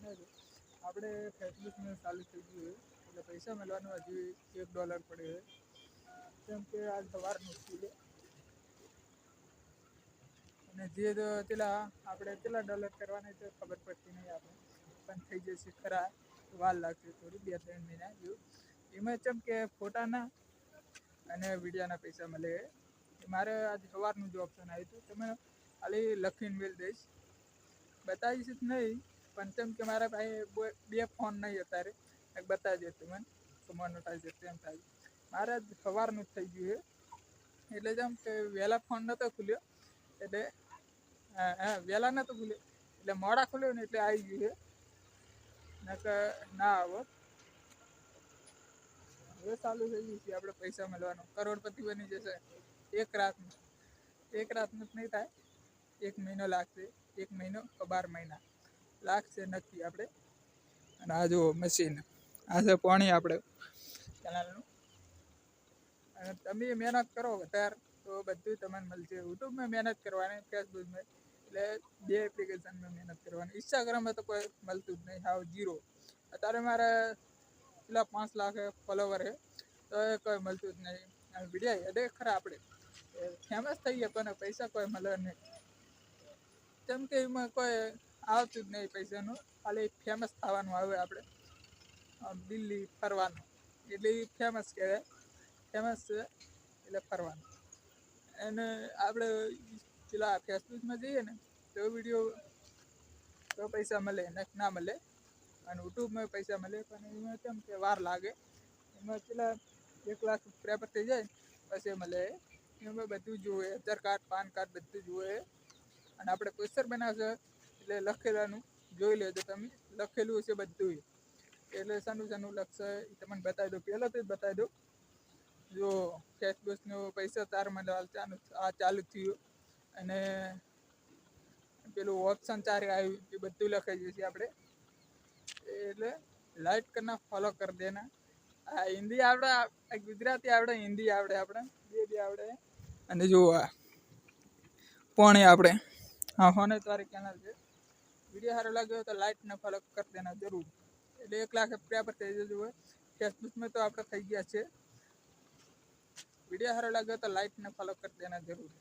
આપણે ફેસબુકને ચાલુ થઈ ગયું એટલે પૈસા મળવાનું હજી એક ડોલર પડે કેમ કે આજ સવારનું સ્કૂલે અને જે પેલા આપણે કેટલા ડોલર કરવાના છે ખબર પડતી નહીં આપણે. પણ થઈ જશે ખરા. વાર લાગશે થોડી, બે, ત્રણ મહિના જેવું. એમાં ચમ કે ફોટાના અને વિડીયાના પૈસા મળે મારે આજ સવારનું જ ઓપ્શન આવ્યું હતું. તમે ખાલી લખીને મેળ દઈશ. બતાવીશ જ નહીં. પણ તેમ કે મારા પાસે બે- ફોન નહીં અત્યારે. એક બતાવી દે મને. તો મોનોટાઈઝ તેમ થાય મારે સવારનું જ થઈ ગયું છે. એટલે જેમ કે વહેલા ફોન નહોતો ખુલ્યો. એટલે, હા હા, વહેલા નહોતો ખુલ્યો. એટલે મોડા ખુલ્યો ને એટલે આવી ગયું છે. નકર ના આવો. હવે ચાલુ થઈ ગયું છે, આપણે પૈસા મળવાનું. કરોડપતિ બની જશે. એક રાતમાં એક રાતનું જ નહીં થાય. એક મહિનો લાગશે. એક મહિનો બાર મહિના. લાગશે નક્કી આપણે. અને આ જુઓ મશીન આ છે પાણી આપણે. કેનાલનું અને તમે મહેનત કરો વધારે, તો બધું તમને મળશે. યુટ્યુબમાં મહેનત કરવાની, ફેસબુકમાં. એટલે બે એપ્લિકેશનમાં મહેનત કરવાની. ઇન્સ્ટાગ્રામમાં તો કોઈ મળતું જ નહીં. હાવ જીરો અત્યારે મારે પેલા પાંચ લાખ ફોલોવર છે, તો એ કોઈ મળતું જ નહીં. અને વીડિયો એડે ખરા આપણે. ફેમસ થઈ ગયા પણ પૈસા કોઈ મળે નહીં. કેમ કે એમાં કોઈ આવતું જ નહીં પૈસાનું. ખાલી ફેમસ થવાનું આવે આપણે. દિલ્હી ફરવાનું. એટલે એ ફેમસ કહેવાય. ફેમસ છે એટલે ફરવાનું. અને આપણે પેલા ફેસબુકમાં જઈએ ને, તો વીડિયો તો પૈસા મળે ને ના મળે. અને યુટ્યુબમાં પૈસા મળે, પણ એમાં કેમ કે વાર લાગે. એમાં પેલા એક લાખ પ્રેપર થઈ જાય, પછી મળે. એમાં બધું જોવે, આધાર કાર્ડ, પાન કાર્ડ બધું જોવે. અને આપણે પોસ્ટર બનાવશે એટલે લખેલાનું જોઈ લેજો તમે. લખેલું હશે બધું એટલે સાનું સાનું લખશે એ તમને બતાવી દો પહેલાં જ બતાવી દો જો ફેસબુકનો પૈસા તાર મળવા ચાલુ આ ચાલુ થયું. અને પેલું ઓપ્શન ચારે આવ્યું એ બધું લખાઈ જશે આપણે. એટલે લાઈક કરના ફોલો કરી દેના. આ હિન્દી આવડે ગુજરાતી આવડે, હિન્દી આવડે આપણે. બે બે આવડે. અને જો આ, પોણે આપણે. હા, હોને તારી કેનાલ છે. વીડિયો સારો લાગ્યો તો લાઈક ને ફોલો કરી દેના જરૂર. એટલે એક લાખ પ્રેપર થઈ જજો હોય. ફેસબુકમાં તો આપણે થઈ ગયા છે. વીડિયો સારો લાગ્યો તો લાઈક ને ફોલો કરી દેના જરૂર.